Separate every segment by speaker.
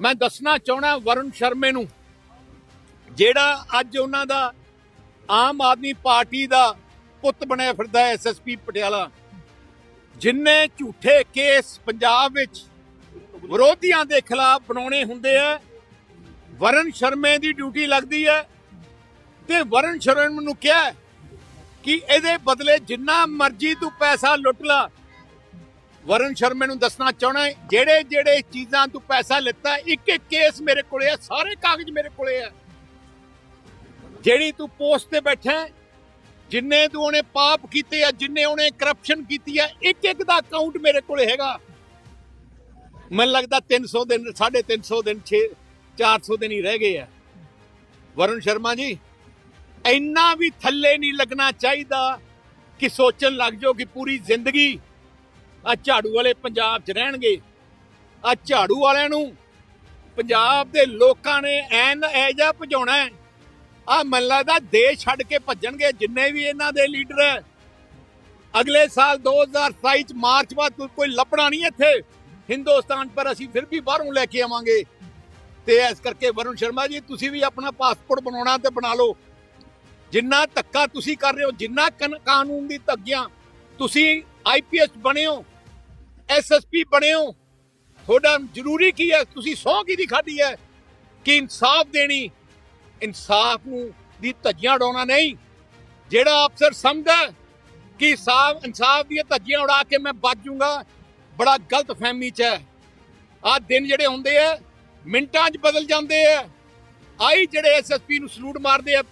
Speaker 1: ਮੈਂ ਦੱਸਣਾ ਚਾਹਣਾ ਵਰੁਣ ਸ਼ਰਮੇ ਨੂੰ, ਜਿਹੜਾ ਅੱਜ ਉਹਨਾਂ ਦਾ ਆਮ ਆਦਮੀ ਪਾਰਟੀ ਦਾ ਪੁੱਤ ਬਣਿਆ ਫਿਰਦਾ ਹੈ ਐਸਐਸਪੀ ਪਟਿਆਲਾ, ਜਿੰਨੇ ਝੂਠੇ ਕੇਸ ਪੰਜਾਬ ਵਿੱਚ ਵਿਰੋਧੀਆਂ ਦੇ ਖਿਲਾਫ ਬਣਾਉਣੇ ਹੁੰਦੇ ਆ ਵਰਨ ਸ਼ਰਮੇ ਦੀ ਡਿਊਟੀ ਲੱਗਦੀ ਹੈ, ਤੇ ਵਰਨ ਸ਼ਰਮੇ ਨੂੰ ਕਿਹਾ ਕਿ ਇਹਦੇ ਬਦਲੇ ਜਿੰਨਾ ਮਰਜ਼ੀ ਤੂੰ ਪੈਸਾ ਲੁੱਟ ਲਾ ਵਰਨ ਸ਼ਰਮੇ ਨੂੰ ਦੱਸਣਾ ਚਾਹਣਾ ਜਿਹੜੇ ਜਿਹੜੇ ਚੀਜ਼ਾਂ ਤੂੰ ਪੈਸਾ ਲਿੱਤਾ, ਇੱਕ ਇੱਕ ਕੇਸ ਮੇਰੇ ਕੋਲੇ ਆ, ਸਾਰੇ ਕਾਗਜ਼ ਮੇਰੇ ਕੋਲੇ ਆ। ਜਿਹੜੀ ਤੂੰ ਪੋਸਟ ਤੇ ਬੈਠਾ ਜਿੰਨੇ ਤੂੰ ਉਹਨੇ ਪਾਪ ਕੀਤੇ ਆ, ਜਿੰਨੇ ਉਹਨੇ ਕਰਪਸ਼ਨ ਕੀਤੀ ਆ, ਇੱਕ ਇੱਕ ਦਾ ਅਕਾਊਂਟ ਮੇਰੇ ਕੋਲੇ ਹੈਗਾ। ਮੈਨੂੰ ਲੱਗਦਾ 300 ਦਿਨ 350 ਦਿਨ 6 400 ਦਿਨ ਹੀ ਰਹਿ ਗਏ ਆ। ਵਰੁਣ ਸ਼ਰਮਾ ਜੀ, ਇੰਨਾ ਵੀ ਥੱਲੇ ਨਹੀਂ ਲੱਗਣਾ ਚਾਹੀਦਾ ਕਿ ਸੋਚਣ ਲੱਗ ਜਾਓ ਕਿ ਪੂਰੀ ਜ਼ਿੰਦਗੀ ਆ ਝਾੜੂ ਵਾਲੇ ਪੰਜਾਬ 'ਚ ਰਹਿਣਗੇ। ਆ ਝਾੜੂ ਵਾਲਿਆਂ ਨੂੰ ਪੰਜਾਬ ਦੇ ਲੋਕਾਂ ਨੇ ਐਨ ਐਜਾ ਭਜਾਉਣਾ ਹੈ। ਆ ਮੈਨੂੰ ਲੱਗਦਾ ਦੇਸ਼ ਛੱਡ ਕੇ ਭੱਜਣਗੇ ਜਿੰਨੇ ਵੀ ਇਹਨਾਂ ਦੇ ਲੀਡਰ ਹੈ। ਅਗਲੇ ਸਾਲ 2027 ਚ ਮਾਰਚ ਬਾਅਦ ਕੋਈ- ਕੋਈ ਲੱਭਣਾ ਨਹੀਂ ਇੱਥੇ। ਹਿੰਦੁਸਤਾਨ ਪਰ ਅਸੀਂ ਫਿਰ ਵੀ ਬਾਹਰੋਂ ਲੈ ਕੇ ਆਵਾਂਗੇ। ਤੇ ਇਸ ਕਰਕੇ ਵਰੁਣ ਸ਼ਰਮਾ ਜੀ, ਤੁਸੀਂ ਵੀ ਆਪਣਾ ਪਾਸਪੋਰਟ ਬਣਾਉਣਾ ਤੇ ਬਣਾ ਲਓ। ਜਿੰਨਾ ਧੱਕਾ ਤੁਸੀਂ ਕਰ ਰਹੇ ਹੋ, ਜਿੰਨਾ ਕਨ- ਕਾਨੂੰਨ ਦੀ ਧੱਗੀਆਂ ਤੁਸੀਂ ਆਈਪੀਐਸ ਬਣੇ ਹੋ ਐਸਐਸਪੀ ਬਣੇ ਹੋ ਤੁਹਾਡਾ ਜ਼ਰੂਰੀ ਕੀ ਹੈ? ਤੁਸੀਂ ਸਹੁੰ ਕੀ ਦੀ ਖਾਦੀ ਹੈ? ਕਿ ਇਨਸਾਫ ਦੇਣੀ? ਇਨਸਾਫ ਨੂੰ ਦੀ ਧੱਜੀਆਂ ਉਡਾਉਣਾ ਨਹੀਂ। ਜਿਹੜਾ ਅਫਸਰ ਸਮਝਦਾ ਕਿ ਸਾਫ਼ ਇਨਸਾਫ ਦੀਆਂ ਧੱਜੀਆਂ ਉਡਾ ਕੇ ਮੈਂ ਬਚ ਜਾਊਂਗਾ ਬੜਾ ਗਲਤ ਫਹਿਮੀ ਚ ਹੈ। ਆ ਦਿਨ ਜਿਹੜੇ ਹੁੰਦੇ ਆ, ਮਿੰਟਾਂ 'ਚ ਬਦਲ ਜਾਂਦੇ ਆ। ਆਈ ਜਿਹੜੇ ਐਸਐਸਪੀ ਨੂੰ ਸਲੂਟ ਮਾਰਦੇ ਆ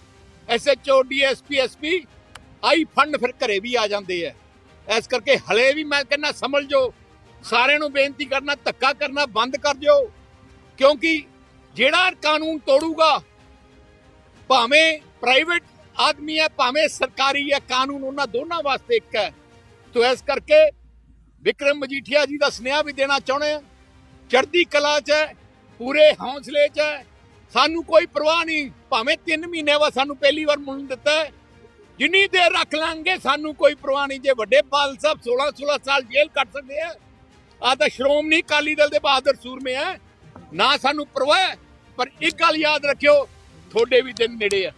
Speaker 1: ਐਸਐਚਓ ਡੀਐਸਪੀ ਐਸਪੀ ਆਈ ਫੰਡ ਫਿਰ ਘਰੇ ਵੀ ਆ ਜਾਂਦੇ ਆ। ਇਸ ਕਰਕੇ ਹਲੇ ਵੀ ਮੈਂ ਕਹਿੰਦਾ ਸਮਝ ਜੋ ਸਾਰਿਆਂ ਨੂੰ ਬੇਨਤੀ ਕਰਨਾ, ਧੱਕਾ ਕਰਨਾ, ਬੰਦ ਕਰ ਦਿਓ। ਕਿਉਂਕਿ ਜਿਹੜਾ ਕਾਨੂੰਨ ਤੋੜੂਗਾ, ਭਾਵੇਂ ਪ੍ਰਾਈਵੇਟ ਆਦਮੀ ਹੈ, ਭਾਵੇਂ ਸਰਕਾਰੀ ਹੈ, ਕਾਨੂੰਨ ਉਹਨਾਂ ਦੋਨਾਂ ਵਾਸਤੇ ਇੱਕ ਹੈ। ਤੋ ਇਸ ਕਰਕੇ ਵਿਕਰਮ ਮਜੀਠੀਆ ਜੀ ਦਾ ਸੁਨੇਹਾ ਵੀ ਦੇਣਾ ਚਾਹੁੰਦੇ ਆ ਚੜ੍ਹਦੀ ਕਲਾ 'ਚ ਹੈ, ਪੂਰੇ ਹੌਸਲੇ 'ਚ ਹੈ। ਸਾਨੂੰ ਕੋਈ ਪਰਵਾਹ ਨਹੀਂ, ਭਾਵੇਂ 3 ਮਹੀਨੇ ਬਾਅਦ ਸਾਨੂੰ ਪਹਿਲੀ ਵਾਰ ਮੁੰਨ ਦਿੱਤਾ ਜਿੰਨੀ ਦੇਰ ਰੱਖ ਲਾਂਗੇ, ਸਾਨੂੰ ਕੋਈ ਪਰਵਾਹ ਨਹੀਂ। ਜੇ ਵੱਡੇ ਬਾਲ ਸਾਹਿਬ 16 16 ਸਾਲ ਜੇਲ੍ਹ ਕੱਟ ਸਕਦੇ ਆ ਆ ਤਾਂ ਸ਼੍ਰੋਮਣੀ ਅਕਾਲੀ ਦਲ ਦੇ ਬਹਾਦਰ ਸੂਰਮੇ ਹੈ ਨਾ ਸਾਨੂੰ ਪਰਵਾਹ ਪਰ ਇੱਕ ਗੱਲ ਯਾਦ ਰੱਖਿਓ, ਤੁਹਾਡੇ ਵੀ ਦਿਨ ਨੇੜੇ ਆ।